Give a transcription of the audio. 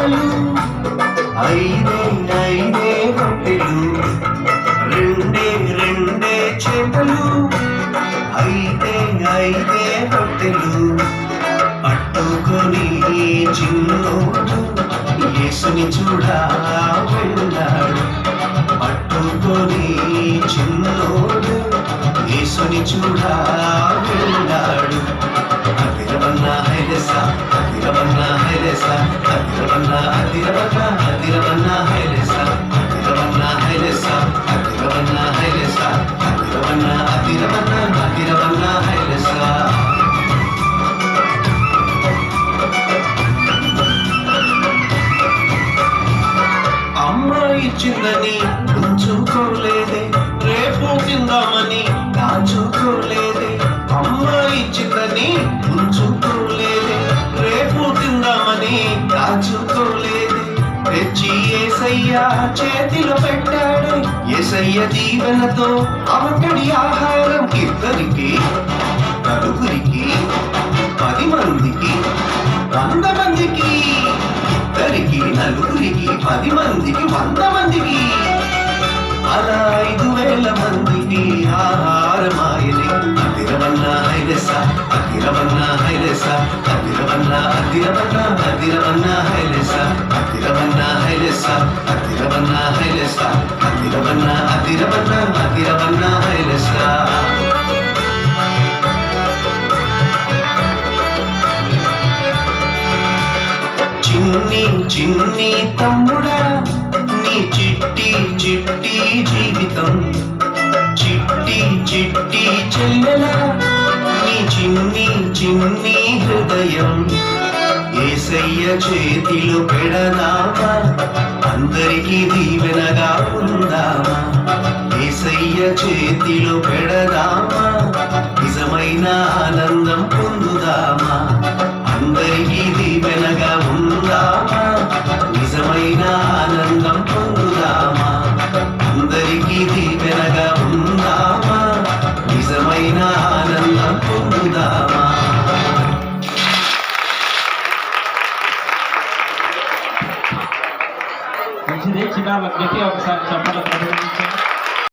జతలు ఐదే ఐదే రొట్టెలు రెండే రెండే చేపలు ఐదే ఐదే రొట్టెలు పట్టుకొని చిన్నోడు యేసుని చూడా వెళ్ళాడు. పట్టుకొని చిన్నోడు యేసుని చూడా వెళ్ళాడు. అతిరవన్నా హైలెసా అతిరవన్నా హైలెసా అదిరవన్న అమ్మ ఇచ్చిందని ఉంచుకోలేదే రేపు తిందామని దాచుకోలేదు. దాచుకోలేదు తెచ్చి ఏసయ్య చేతిలో పెట్టాడు. ఏసయ్య దీవెనతో అవకడి ఆహారం ఇద్దరికి నలుగురికి పది మందికి వంద మందికి ఇద్దరికి నలుగురికి పది మందికి వంద మందికి. అలా ఐదు వేల మందికి ఆహారమాయని అదిరవన్న హైలెస అదిరవన్న హైలెస అదిరవన్న అదిరవన్న అదిరవన్న అదిరవన్న హైలెస అదిరవన్న హైలెస అదిరవన్న అదిరవన్న అదిరవన్న హైలెస చిన్ని చిన్ని తమ్ముడా నీ చిట్టి చిట్టి జీవితం. చిట్టి చిట్టి చెల్లెలా నీ చిన్ని చిన్ని హృదయం. ఏసయ్య చేతిలో పెడదామా? అందరికీ దీవెనగా ఉందామా? ఏసయ్య చేతిలో పెడదామా? నిజమైన ఆనందం పొందుదామా? మంచిది చిన్నాళ్ళకి ఒకసారి చెప్పాలి